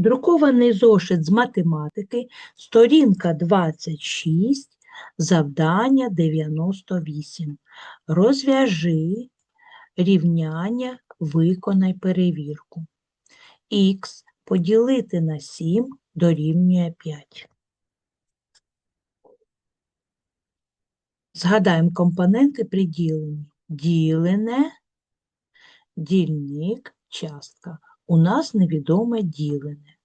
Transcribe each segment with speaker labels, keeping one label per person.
Speaker 1: Друкований зошит з математики, сторінка 26, завдання 98. Розв'яжи рівняння, виконай перевірку. Х поділити на 7 дорівнює 5. Згадаємо компоненти при діленні. Ділене, дільник, частка. У нас невідоме ділене.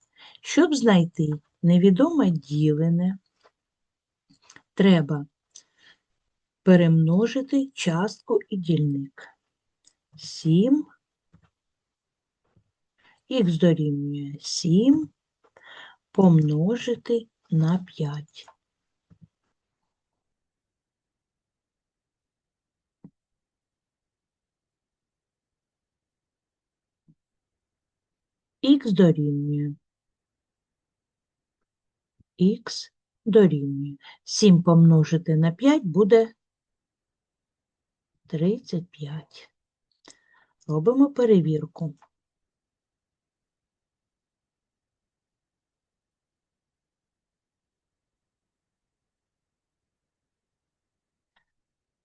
Speaker 1: Щоб знайти невідоме ділене, треба перемножити частку і дільник. 7 х дорівнює 7 помножити на 5. Х дорівнює. Х дорівнює. 7 помножити на 5 буде 35. Робимо перевірку.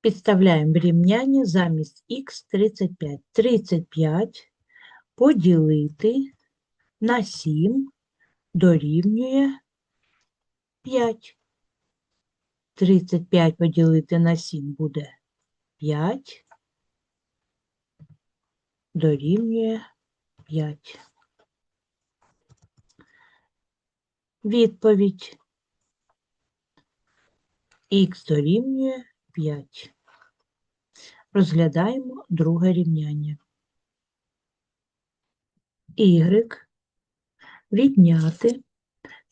Speaker 1: Підставляємо рівняння замість х 35. 35 поділити на 7 дорівнює 5. 35 поділити на 7 буде 5. Дорівнює 5. Відповідь. Х дорівнює 5. Розглядаємо друге рівняння. Y відняти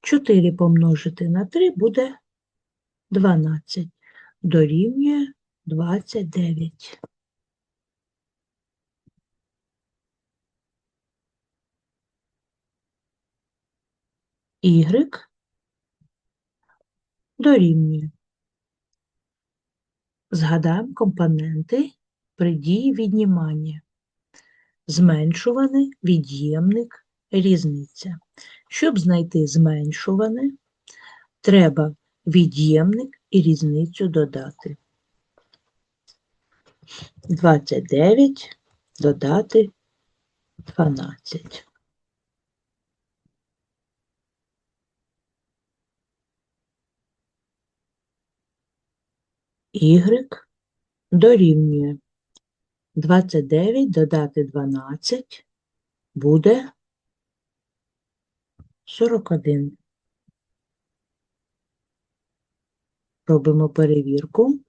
Speaker 1: 4 помножити на 3 буде 12. Дорівнює 29. Y дорівнює. Згадаємо компоненти при дії віднімання. Зменшуване, від'ємник, різниця. Щоб знайти зменшуване, треба від'ємник і різницю додати. 29 додати 12. Y дорівнює 29 додати 12 буде 41. Робимо перевірку.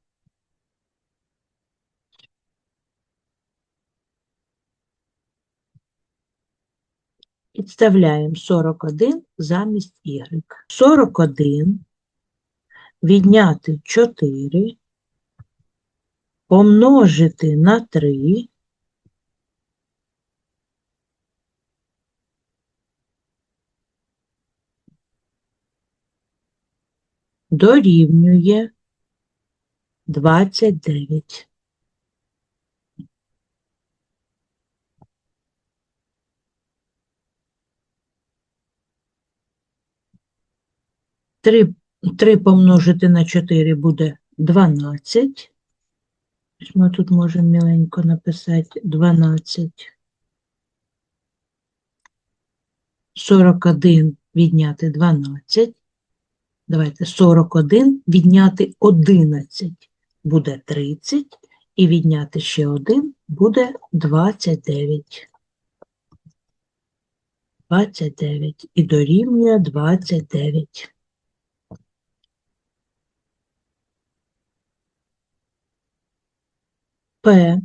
Speaker 1: Підставляємо 41 замість y. 41 відняти 4 помножити на 3 дорівнює 29. Три, 3 помножити на 4 буде 12. Ми тут можемо міленько написати 12. 41 відняти 12. Давайте 41 відняти 11 буде 30. І відняти ще 1 буде 29. 29. І дорівнює 29. П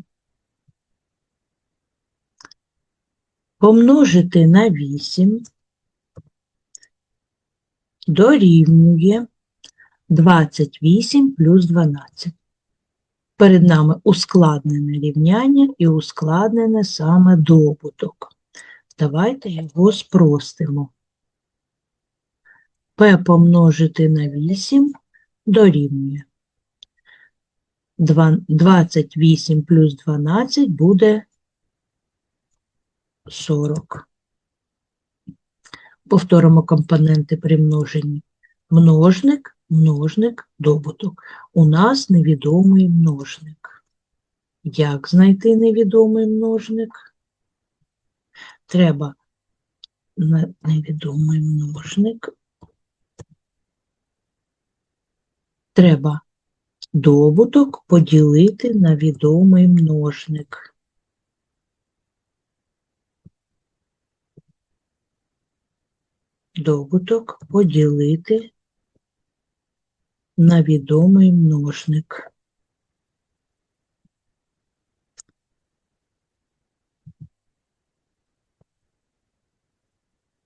Speaker 1: помножити на 8 дорівнює 28 плюс 12. Перед нами ускладнене рівняння і ускладнене саме добуток. Давайте його спростимо. П помножити на 8 дорівнює. 28 плюс 12 буде 40. Повторимо компоненти при множенні. Множник, множник, добуток. У нас невідомий множник. Як знайти невідомий множник? Треба невідомий множник. Треба добуток поділити на відомий множник. Добуток поділити на відомий множник.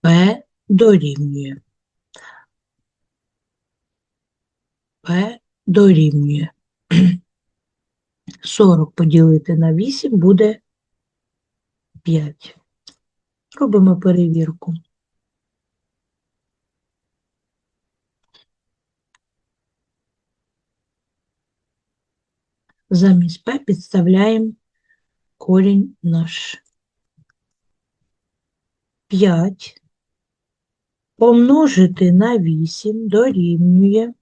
Speaker 1: P дорівнює. P дорівнює. 40 поділити на 8 буде 5. Робимо перевірку. Замість P підставляємо корінь наш. 5 помножити на 8 дорівнює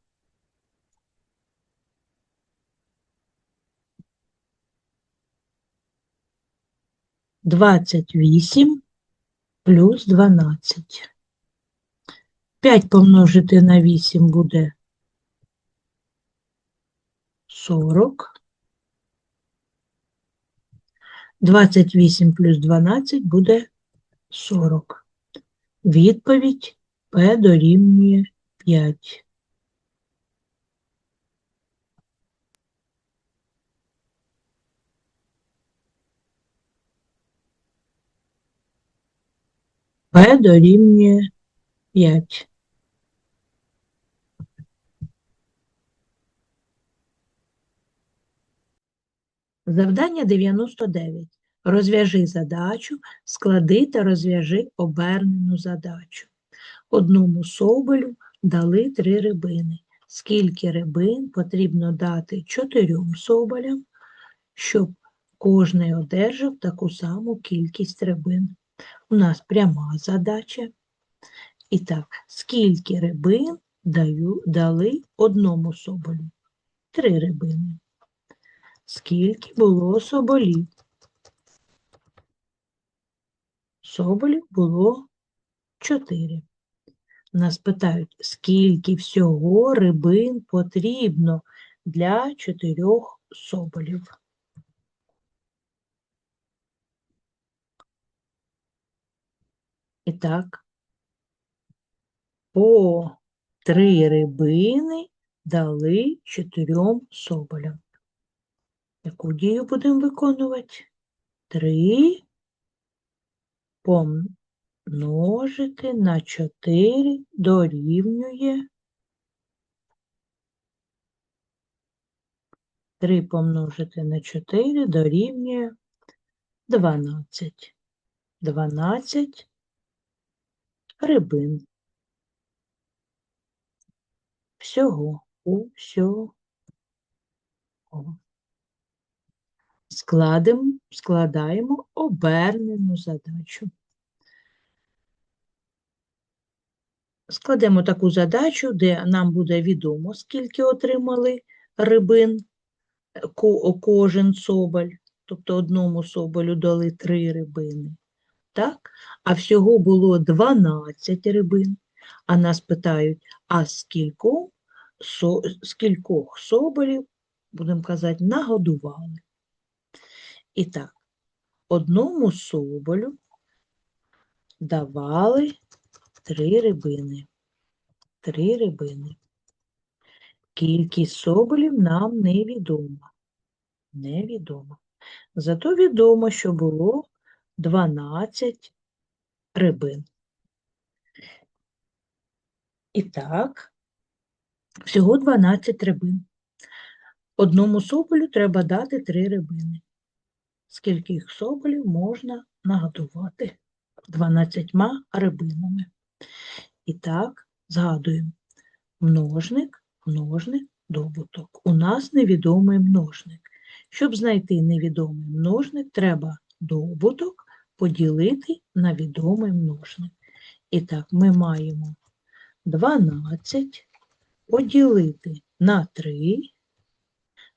Speaker 1: 28 плюс 12. 5 помножити на 8 буде 40. 28 плюс 12 буде 40. Відповідь П дорівнює 5. П дорівнює 5. Завдання 99. Розв'яжи задачу, склади та розв'яжи обернену задачу. Одному соболю дали три рибини. Скільки рибин потрібно дати чотирьом соболям, щоб кожний одержав таку саму кількість рибин? У нас пряма задача. І так, скільки рибин даю, дали одному соболю? Три рибини. Скільки було соболів? Соболів було чотири. Нас питають, скільки всього рибин потрібно для чотирьох соболів. І так, по три рибини дали чотирьом соболям. Яку дію будемо виконувати? Три помножити на 4 дорівнює 3 помножити на 4 дорівнює 12. 12 рибин. Всього, усього. Складемо, складаємо обернену задачу. Складемо таку задачу, де нам буде відомо, скільки отримали рибин кожен соболь, тобто одному соболю дали три рибини. Так? А всього було 12 рибин. А нас питають, а скількох, со, скількох соболів, будемо казати, нагодували. І так, одному соболю давали три рибини. Три рибини. Кількість соболів нам невідома. Невідома. Зато відомо, що було 12 рибин. І так, всього 12 рибин. Одному соболю треба дати 3 рибини. Скільки їх соболів можна нагодувати 12 рибинами. І так, згадуємо. Множник, множник, добуток. У нас невідомий множник. Щоб знайти невідомий множник, треба добуток поділити на відомий множник. І так, ми маємо 12 поділити на 3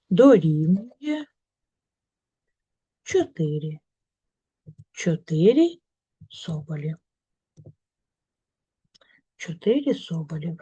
Speaker 1: дорівнює 4. 4 соболі. Чотири соболів.